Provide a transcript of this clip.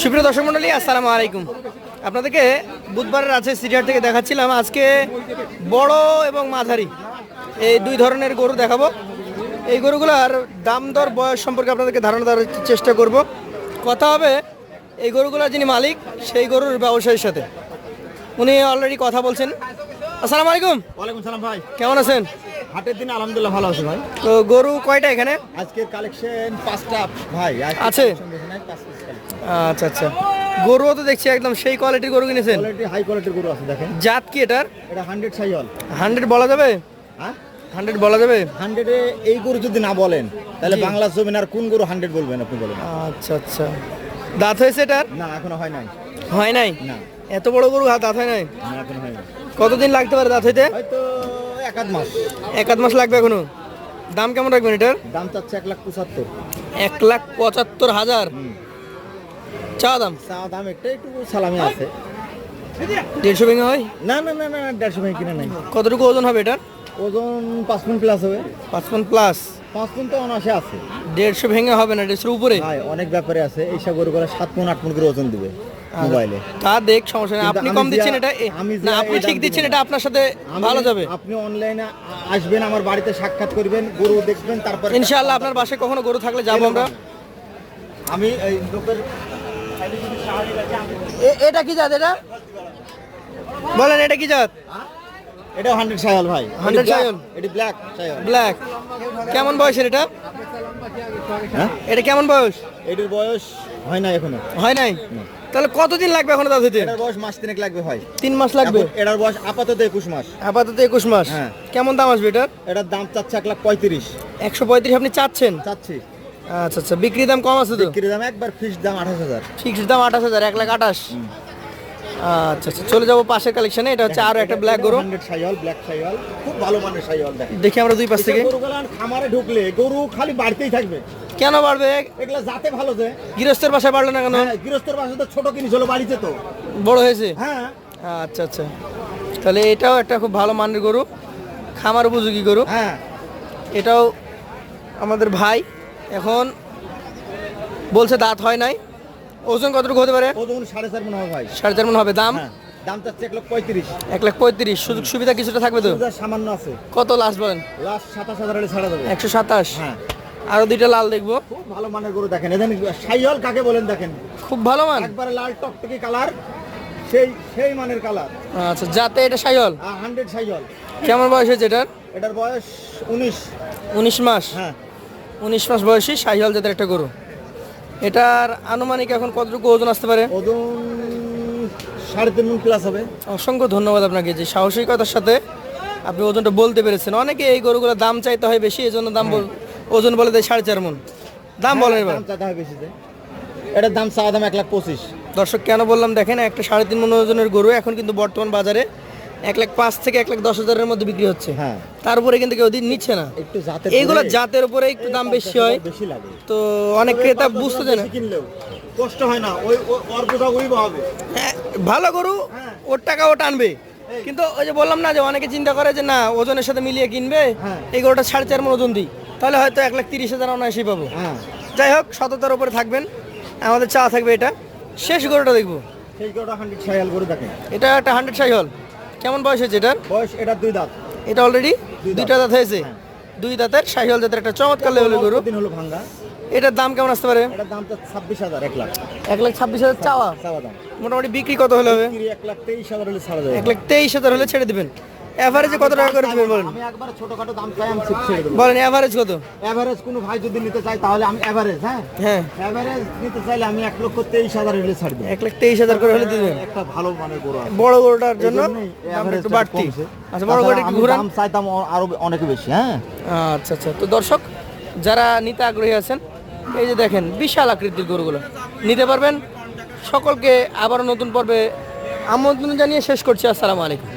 সুপ্রিয় দর্শক মন্ডলী আসসালামু আলাইকুম। আপনাদেরকে বুধবারের আছে সিরিয়ার থেকে দেখাচ্ছিলাম আজকে বড় এবং মাঝারি এই দুই ধরনের গরু দেখাবো। এই গরুগুলোর দাম দর বয়স সম্পর্কে আপনাদেরকে ধারণা দেওয়ার চেষ্টা করব। কথা হবে এই গরুগুলোর যিনি মালিক সেই গরুর ব্যবসায়ীর সাথে। উনি অলরেডি কথা বলছেন। আসসালামু আলাইকুম। ওয়ালাইকুম সালাম ভাই। কেমন আছেন? হাটের দিন আলহামদুলিল্লাহ ভালো আছে ভাই। তো গরু কয়টা এখানে? আজকের কালেকশন পাঁচটা ভাই আছে? collection বেশি নাই, পাঁচ piece collection। আচ্ছা আচ্ছা। গরুও তো দেখছি একদম সেই কোয়ালিটির গরু কিনেছেন। কোয়ালিটি হাই কোয়ালিটির গরু আছে দেখেন। জাত কি এটার? এটা হান্ড্রেড সাইহল হান্ড্রেড বলা যাবে? হ্যাঁ? হান্ড্রেড বলা যাবে? হান্ড্রেডে এই গরু যদি না বলেন তাহলে বাংলা জমিন আর কোন গরু হান্ড্রেড বলবেন আপনি বলেন? আচ্ছা আচ্ছা। দাঁত হয়েছে এটার? না এখনও হয় নাই। হয় নাই? না। এত বড় গরু হাত দাঁত হয় নাই? না এখনও হয় নাই। কতদিন লাগতে পারে দাঁত হইতে? হয়তো এক আধ মাস। এক আধ মাস লাগবে এখনও? দাম কেমন রাখবেন এটার? দাম চাচ্ছে এক লাখ পঁচাত্তর। এক লাখ পঁচাত্তর হাজার? চা দাম? চা দাম একটা একটু সালামি আছে। দেড়শো ভেঙে হয়? না না না না দেড়শো ভাই কিনে নাই। কতটুকু ওজন হবে এটার? ওজন পাঁচ মিনিট প্লাস হবে। পাঁচ পন প্লাস পাঁচ মিনিট তো অনাসে আছে। দেড়শো ভেঙে হবে না দেড়শোর উপরে? অনেক ব্যাপারে আছে। এইসব গরু করে সাত মন আট মন করে ওজন দিবে মোবাইলে তা দেখ সমস্যা নেই। আপনি কম দিচ্ছেন এটা আমি না আপনি ঠিক দিচ্ছেন। এটা আপনার সাথে ভালো যাবে। আপনি অনলাইনে আসবেন আমার বাড়িতে সাক্ষাৎ করবেন গরু দেখবেন তারপর ইনশাআল্লাহ আপনার বাসায় কখনো গরু থাকলে যাব আমরা। আমি এই লোকের এটা কি জাত এটা? বলেন এটা কি জাত? এটা হান্ড্রেড সায়াল ভাই। 100 সায়াল? এটি ব্ল্যাক সায়াল ব্ল্যাক কেমন বয়সের এটা? হ্যাঁ? এটা কেমন বয়স? এটির বয়স হয় না এখনও। হয় নাই? তাহলে কতদিন লাগবে এখনও দাঁত হইতে? এটার বয়স মাস তিনেক লাগবে ভাই। তিন মাস লাগবে? এটার বয়স আপাতত একুশ মাস। আপাতত একুশ মাস? হ্যাঁ। কেমন দাম আসবে এটার? এটার দাম চাচ্ছে এক লাখ পঁয়ত্রিশ। একশো পঁয়ত্রিশ আপনি চাচ্ছেন? চাচ্ছি। আচ্ছা আচ্ছা। বিক্রি দাম কম আছে তো? বিক্রির দাম একবার ফিক্স দাম আঠাশ হাজার। ফিক্সড দাম আঠাশ হাজার এক লাখ আঠাশ। আচ্ছা আচ্ছা। চলে যাব পাশের কালেকশনে এটা হচ্ছে আরও একটা ব্ল্যাক গরু। হান্ড্রেড ব্ল্যাক সাইল খুব ভালো মানের দেখেন। দেখি আমরা দুই পাশ থেকে। খামারে ঢুকলে গরু খালি বাড়তেই থাকবে। কেন বাড়বে? এগুলা যাতে ভালো যে। গৃহস্থের বাসায় বাড়লো না কেন? হ্যাঁ, গৃহস্থের বাসা তো ছোট জিনিস হলো বাড়িতে তো। বড় হয়েছে? হ্যাঁ। আচ্ছা আচ্ছা। তাহলে এটাও একটা খুব ভালো মানের গরু। খামার উপযোগী গরু। হ্যাঁ। এটাও আমাদের ভাই এখন বলছে দাঁত হয় নাই। ওজন কতটুকু হতে পারে? ওজন সাড়ে চার মনে ভাই। সাড়ে চার মন হবে। দাম? হ্যাঁ দাম চাচ্ছে এক লক্ষ পঁয়ত্রিশ। এক লাখ পঁয়ত্রিশ। সুযোগ সুবিধা কিছুটা থাকবে তো? সামান্য আছে। কত লাস্ট বলেন? লাস্ট সাতাশ হাজার হলে ছাড়া যাবে একশো সাতাশ? হ্যাঁ। আরও দুইটা লাল দেখব। খুব ভালো মানের গরু দেখেন। এখানে কাকে বলেন দেখেন? খুব ভালো মান? একবারে লাল টকটকি কালার সেই সেই মানের কালার। আচ্ছা যাতে এটা হান্ড্রেড সাইল কেমন বয়স হয়েছে এটার? এটার বয়স উনিশ। উনিশ মাস? হ্যাঁ। উনিশ মাস বয়সী সাইহল জাতের একটা গরু। এটার আনুমানিক এখন কতটুকু ওজন আসতে পারে? ওজন সাড়ে তিন মন প্লাস হবে। অসংখ্য ধন্যবাদ আপনাকে। যে সাহসিকতার সাথে আপনি ওজনটা বলতে পেরেছেন। অনেকে এই গরুগুলোর দাম চাইতে হয় বেশি এই জন্য দাম বল- ওজন বলে দেয় সাড়ে চার মন। দাম বলেন এবার। দাম হয় বেশিতে এটার দাম চাওয়া দাম এক লাখ পঁচিশ। দর্শক কেন বললাম দেখেন একটা সাড়ে তিন মন ওজনের গরু এখন কিন্তু বর্তমান বাজারে এক লাখ পাঁচ থেকে এক লাখ দশ হাজারের মধ্যে বিক্রি হচ্ছে। হ্যাঁ। তার উপরে কিন্তু কেউ দিন নিচ্ছে না। একটু জাতের এইগুলো জাতের উপরে একটু দাম বেশি হয়। বেশি লাগে। তো অনেক ক্রেতা বুঝতে চায় না কিনলেও কষ্ট হয় না। ওই ওর পোশাক ওই হবে। হ্যাঁ, ভালো গরু ওর টাকা ও টানবে কিন্তু ওই যে বললাম না যে অনেকে চিন্তা করে যে না ওজনের সাথে মিলিয়ে কিনবে হ্যাঁ। এই গরুটা সাড়ে চার মন ওজন দিই। তাহলে হয়তো এক লাখ তিরিশ হাজার অনায়াসই পাবো। হ্যাঁ। যাই হোক সততার উপরে থাকবেন। আমাদের চা থাকবে এটা। শেষ গরুটা দেখব। এটা একটা হান্ড্রেড সাইহল কেমন বয়স হয়েছে এটার? বয়স এটা দুই দাঁত। এটা অলরেডি দুইটা দাঁত। হয়েছে? হ্যাঁ। দুই দাঁতের শাহিওয়াল জাতের একটা চমৎকার লেভেলের গরু। দিন হলো ভাঙ্গা? এটার দাম কেমন আসতে পারে? এটার দাম তো ছাব্বিশ হাজার এক লাখ। এক লাখ ছাব্বিশ হাজার চাওয়া? চাওয়া দাম। মোটামুটি বিক্রি কত হলে হবে? এক লাখ তেইশ হাজার হলে ছাড়া যাবে। এক লাখ তেইশ হাজার হলে ছেড়ে দিবেন। অ্যাভারেজে কত টাকা করে দিবেন বলেন আমি একবার ছোটখাটো দাম চাই আমি ছেড়ে দেবো। বলেন অ্যাভারেজ কত? এভারেজ কোনো ভাই যদি নিতে চাই তাহলে আমি এভারেজ হ্যাঁ? হ্যাঁ। এভারেজ নিতে চাইলে আমি এক লক্ষ তেইশ হাজার হলে ছাড় দেবো। এক লাখ তেইশ হাজার করে হলে দিবেন? একটা ভালো মানের গরু বড় গরুটার জন্য একটু বাড়তি। আচ্ছা বড় একটু ঘুরান। দাম চাইতাম আরও অনেক বেশি হ্যাঁ? আচ্ছা আচ্ছা। তো দর্শক যারা নিতে আগ্রহী আছেন এই যে দেখেন বিশাল আকৃতির গরুগুলো। নিতে পারবেন? সকলকে আবার নতুন পর্বে আমন্ত্রণ জানিয়ে শেষ করছি। আসসালামু আলাইকুম।